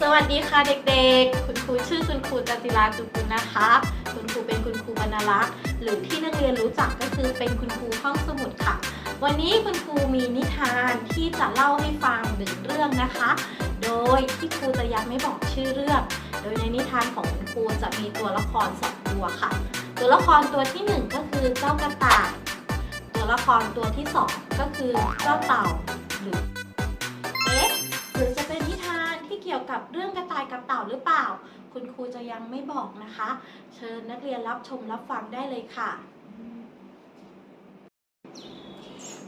สวัสดีค่ะเด็กๆ คุณครูชื่อคุณครูจันจิราจุกุลนะคะ คุณครูเป็นคุณครูบรรลักษ์หรือที่นักเรียนรู้จักก็คือเป็นคุณครูห้องสมุดค่ะ วันนี้คุณครูมีนิทานที่จะเล่าให้ฟังหนึ่งเรื่องนะคะ โดยที่ครูจะยังไม่บอกชื่อเรื่อง โดยในนิทานของคุณครูจะมีตัวละครสองตัวค่ะ ตัวละครตัวที่หนึ่งก็คือเจ้ากระต่าย ตัวละครตัวที่สองก็คือเจ้าเต่า กับเรื่องกระต่ายกับเต่าหรือเปล่า คุณครูจะยังไม่บอกนะคะ เชิญนักเรียนรับชมรับฟังได้เลยค่ะ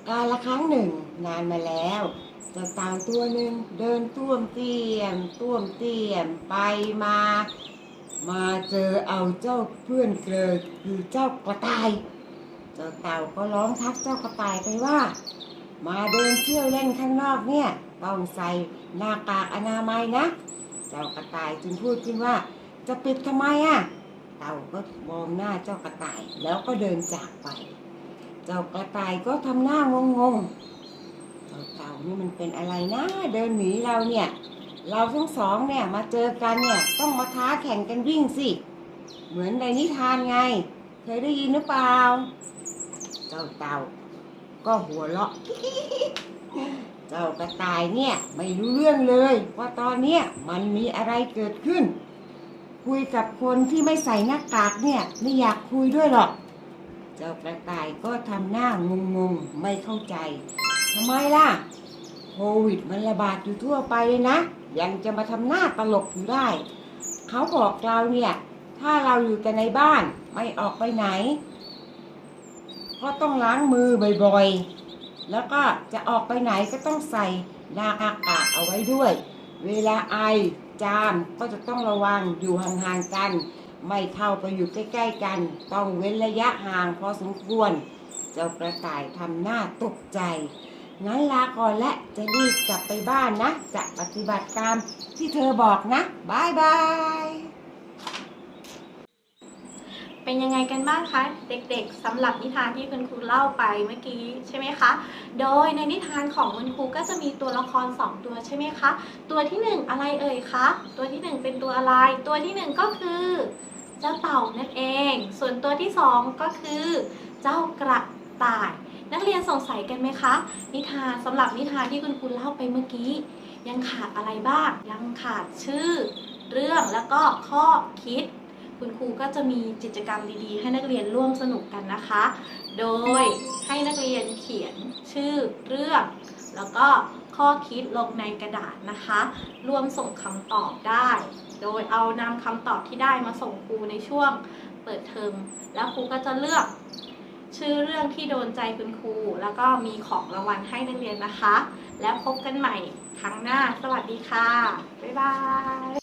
กาละครั้งหนึ่ง นานมาแล้วเจ้าเต่าตัวหนึ่งเดินต้วมเตี้ยมต้วมเตี้ยมไปมา มาเจอเอาเจ้าเพื่อนเกลือคือเจ้ากระต่ายเจ้าเต่าก็ร้องทักเจ้ากระต่ายไปว่า มาเดินเที่ยวเล่นข้างนอกเนี่ย ต้องใส่หน้ากากอนามัยนะ เจ้ากระต่ายจึงพูดขึ้นว่า จะปิดทำไมอะ เต่าก็มองหน้าเจ้ากระต่ายแล้วก็เดินจากไป เจ้ากระต่ายก็ทำหน้างงงๆเจ้าเต่านี่มันเป็นอะไรนะ เดินหนีเราเนี่ย เราทั้งสองเนี่ยมาเจอกันเนี่ยต้องมาท้าแข่งกันวิ่งสิ เหมือนในนิทานไง เคยได้ยินหรือเปล่า เจ้าเต่าก็หัวเราะ เจ้ากระต่ายเนี่ยไม่รู้เรื่องเลยว่าตอนเนี้ยมันมีอะไรเกิดขึ้น คุยกับคนที่ไม่ใส่หน้ากากเนี่ยไม่อยากคุยด้วยหรอก เจ้ากระต่ายก็ทำหน้างงงๆไม่เข้าใจทำไมล่ะโควิดมันระบาดอยู่ทั่วไปเลยนะ ยังจะมาทำหน้าตลกอยู่ได้ เขาบอกเราเนี่ย ถ้าเราอยู่แต่ในบ้านไม่ออกไปไหน ก็ต้องล้างมือบ่อยๆ แล้วก็จะออกไปไหนก็ต้องใส่หน้ากากเอาไว้ด้วย เวลาไอจามก็จะต้องระวังอยู่ห่างๆกัน ไม่เข้าไปอยู่ใกล้ๆกัน ต้องเว้นระยะห่างพอสมควร เจ้ากระต่ายทำหน้าตกใจ งั้นลาก่อนและจะรีบกลับไปบ้านนะ จะปฏิบัติตามที่เธอบอกนะบายบาย เป็นยังไงกันบ้างคะเด็กๆสำหรับนิทานที่คุณครูเล่าไปเมื่อกี้ใช่ไหมคะ โดยในนิทานของคุณครูก็จะมีตัวละครสองตัวใช่ไหมคะ ตัวที่หนึ่งอะไรเอ่ยคะ ตัวที่หนึ่งเป็นตัวอะไร ตัวที่หนึ่งก็คือเจ้าเต่านั่นเอง ส่วนตัวที่สองก็คือเจ้ากระต่าย นักเรียนสงสัยกันไหมคะ นิทานสำหรับนิทานที่คุณครูเล่าไปเมื่อกี้ ยังขาดอะไรบ้าง ยังขาดชื่อ เรื่องแล้วก็ข้อคิด คุณครูก็จะมีกิจกรรมดีๆ ให้นักเรียนร่วมสนุกกันนะคะ โดยให้นักเรียนเขียนชื่อเรื่องแล้วก็ข้อคิดลงในกระดาษนะคะ รวมส่งคำตอบได้ โดยเอานำคำตอบที่ได้มาส่งครูในช่วงเปิดเทอม แล้วครูก็จะเลือกชื่อเรื่องที่โดนใจคุณครู แล้วก็มีของรางวัลให้นักเรียนนะคะ แล้วพบกันใหม่ครั้งหน้า สวัสดีค่ะ บ๊ายบาย